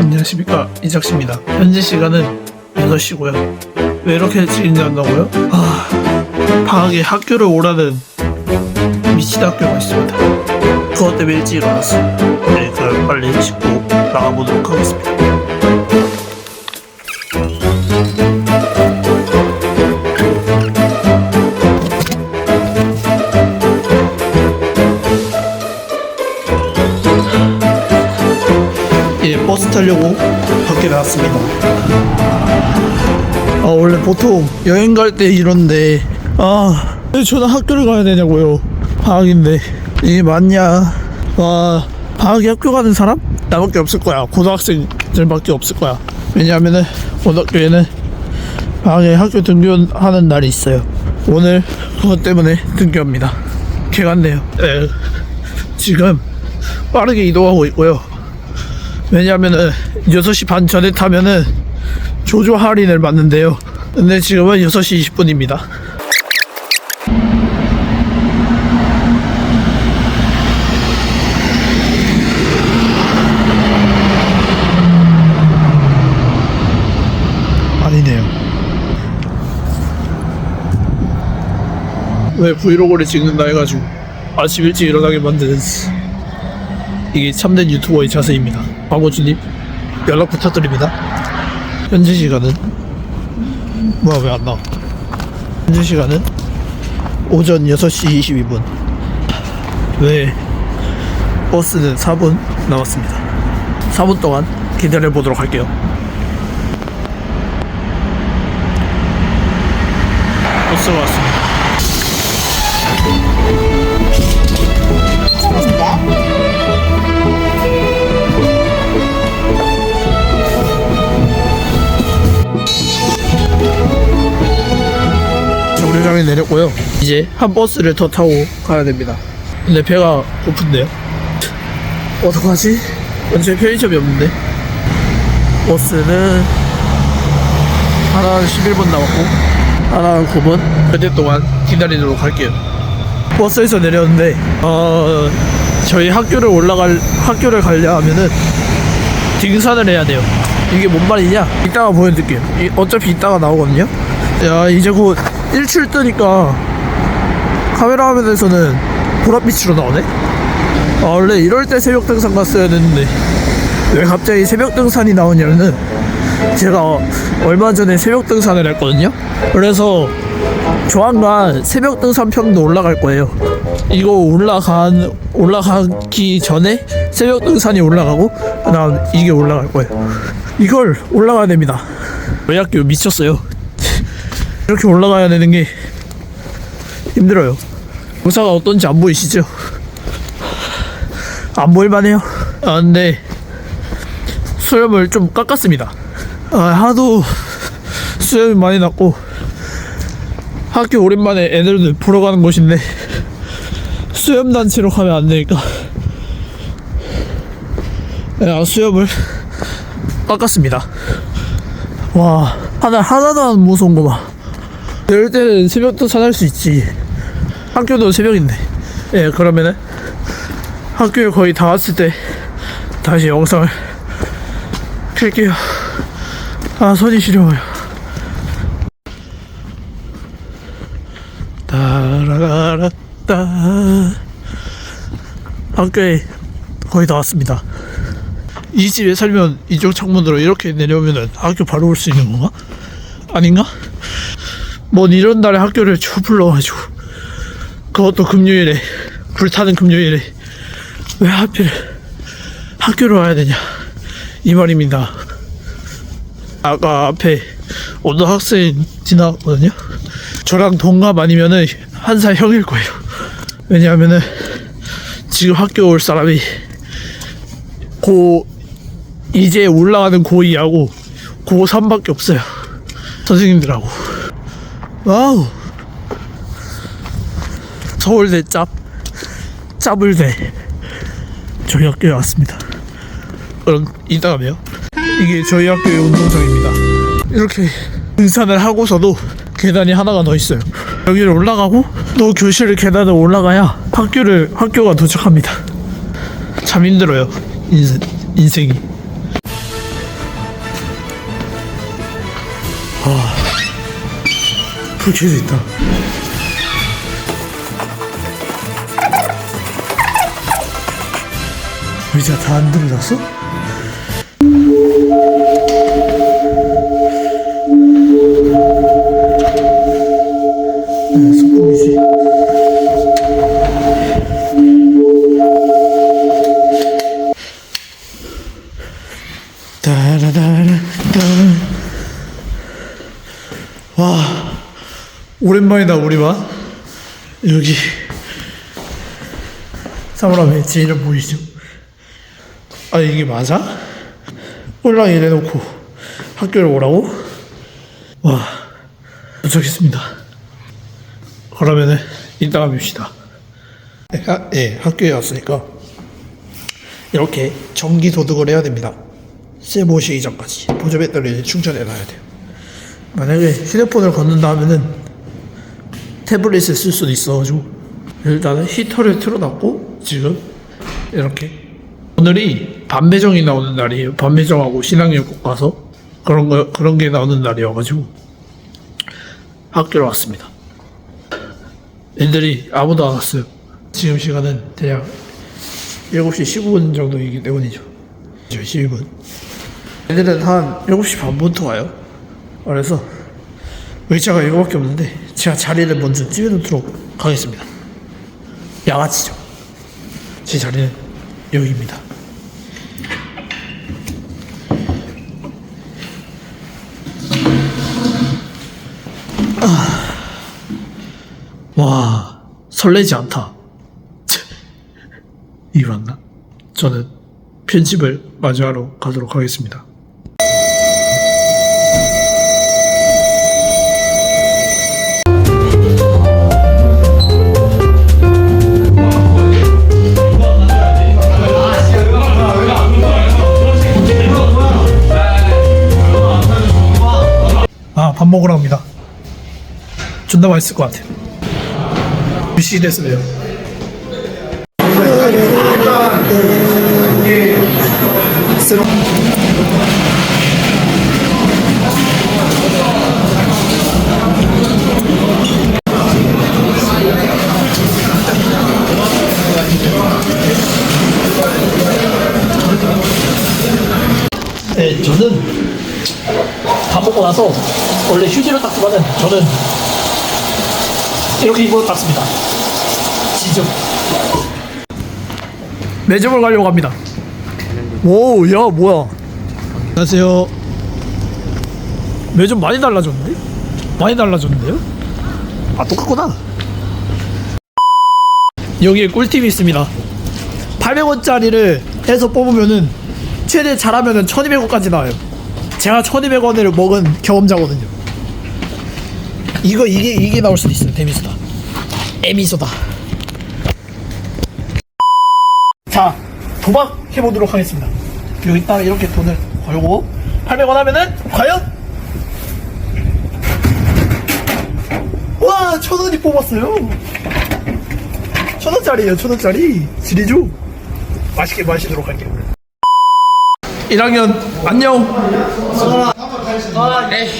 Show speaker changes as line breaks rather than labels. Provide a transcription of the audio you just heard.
안녕하십니까. 이작씨입니다. 현재 시간은 6시고요. 왜 이렇게 일찍 일어난다고요? 아 방학에 학교를 오라는 미친 학교가 있습니다. 그것 때문에 일찍 일어났어요 네 그럼 빨리 씻고 나가보도록 하겠습니다 왔습니다. 아, 원래 보통 여행 갈 때 이런데, 아, 왜 저는 학교를 가야 되냐고요. 방학인데. 이게 맞냐. 와, 방학에 학교 가는 사람? 나밖에 없을 거야. 고등학생들밖에 없을 거야. 왜냐하면은, 고등학교에는 방학에 학교 등교하는 날이 있어요. 오늘 그것 때문에 등교합니다. 개 같네요. 에, 지금 빠르게 이동하고 있고요. 왜냐면은 6시 반 전에 타면은 조조 할인을 받는데요. 근데 지금은 6시 20분입니다. 아니네요. 왜 브이로그를 찍는다 해가지고 아침 일찍 일어나게 만드는 이게 참된 유튜버의 자세입니다. 광고주님 연락 부탁드립니다. 현재 시간은 뭐야 왜 안 나와? 현재 시간은 오전 6시 22분. 왜 버스는 4분 남았습니다. 4분 동안 기다려 보도록 할게요. 버스가 왔습니다. 정류장에 내렸고요. 이제 한 버스를 더 타고 가야 됩니다. 근데 배가 고픈데요. 어떡하지? 근처에 편의점이 없는데. 버스는 하나는 11분 남았고 하나는 9분. 그때 동안 기다리도록 할게요. 버스에서 내렸는데 어 저희 학교를 올라갈 학교를 가려면은 등산을 해야 돼요. 이게 뭔 말이냐? 이따가 보여드릴게요. 이- 어차피 이따가 나오거든요. 야 이제 곧 일출 뜨니까 카메라 화면에서는 보랏빛으로 나오네. 아, 원래 이럴 때 새벽 등산 갔어야 됐는데 왜 갑자기 새벽 등산이 나오냐면은 제가 얼마 전에 새벽 등산을 했거든요. 그래서 조만간 새벽 등산 편도 올라갈 거예요. 이거 올라간 올라가기 전에 새벽 등산이 올라가고 그다음 이게 올라갈 거예요. 이걸 올라가야 됩니다. 저희 학교 미쳤어요. 이렇게 올라가야 되는 게 힘들어요. 공사가 어떤지 안 보이시죠? 안 보일만해요. 아 근데 수염을 좀 깎았습니다. 아, 하도 수염이 많이 났고 학교 오랜만에 애들들 보러 가는 곳인데 수염 단체로 가면 안 되니까 야, 수염을 깎았습니다. 와 하나 하나도 안 무서운 거 봐. 이럴 때는 새벽도 산할 수 있지. 학교도 새벽인데. 예, 그러면은 학교에 거의 다 왔을 때 다시 영상을 켤게요. 아, 손이 시려워요. 따라라라따 학교에 거의 다 왔습니다. 이 집에 살면 이쪽 창문으로 이렇게 내려오면 학교 바로 올 수 있는 건가? 아닌가? 뭔 이런 날에 학교를 쳐 불러가지고. 그것도 금요일에 불타는 금요일에 왜 하필 학교로 와야 되냐. 이 말입니다. 아까 앞에 어떤 학생 지나갔거든요. 저랑 동갑 아니면은 한 살 형일 거예요. 왜냐하면은 지금 학교 올 사람이 고 이제 올라가는 고2하고 고3밖에 없어요. 선생님들하고 와우. 서울대 짭 짭을대 저희 학교에 왔습니다. 그럼 이따가 봬요. 이게 저희 학교의 운동장입니다. 이렇게 등산을 하고서도 계단이 하나가 더 있어요. 여기를 올라가고 또 교실 계단을 올라가야 학교를 학교가 도착합니다. 참 힘들어요. 인생, 인생이. 아... 불켜져 있다. 의자 다 안 들어갔어? 오랜만이다, 우리만. 여기. 사물함에 제 이름 보이죠? 아, 이게 맞아? 홀랑 이래놓고 학교를 오라고? 와, 도착했습니다. 그러면은 이따가 뵙시다. 네, 하, 예, 학교에 왔으니까 이렇게 정기 소득을 해야 됩니다. 세 모시기 전까지 보조 배터리를 충전해 놔야 돼요. 만약에 휴대폰을 걷는다 하면은 태블릿을 쓸 수도 있어가지고 일단은 히터를 틀어놨고 지금 이렇게 오늘이 반배정이 나오는 날이에요. 반배정하고 신학년 꼭 가서 그런 거 그런 게 나오는 날이어가지고 학교로 왔습니다. 애들이 아무도 안 왔어요. 지금 시간은 대략 7시 15분 정도이기 때문이죠. 12분. 애들은 한 7시 반부터 와요. 그래서 의자가 이거밖에 없는데 제가 자리를 먼저 찌워놓도록 하겠습니다. 양아치죠. 제 자리는 여기입니다. 와 설레지 않다. 이맞나 저는 편집을 마저 하러 가도록 하겠습니다. 먹으러 갑니다. 존나 맛있을 것 같아요. 몇시 됐어요? 네, 저는 밥 먹고 나서 원래 휴지를 닦지만은 저는 이렇게 입으로 닦습니다. 지점. 매점을 가려고 합니다. 오, 야, 뭐야. 안녕하세요. 매점 많이 달라졌는데? 많이 달라졌는데요? 아, 똑같구나. 여기에 꿀팁이 있습니다. 800원짜리를 해서 뽑으면은 최대 잘하면은 1200원까지 나와요. 제가 1200원을 먹은 경험자거든요. 이거 이게 이게 나올 수도 있어요. 데미소다. 에미소다. 자, 도박 해보도록 하겠습니다. 여기다 이렇게 돈을 걸고 800원 하면은 과연 와, 천 원이 뽑았어요. 천 원짜리예요, 천 원짜리. 지리죠? 맛있게 마시도록 할게요. 1학년 안녕.
아, 네.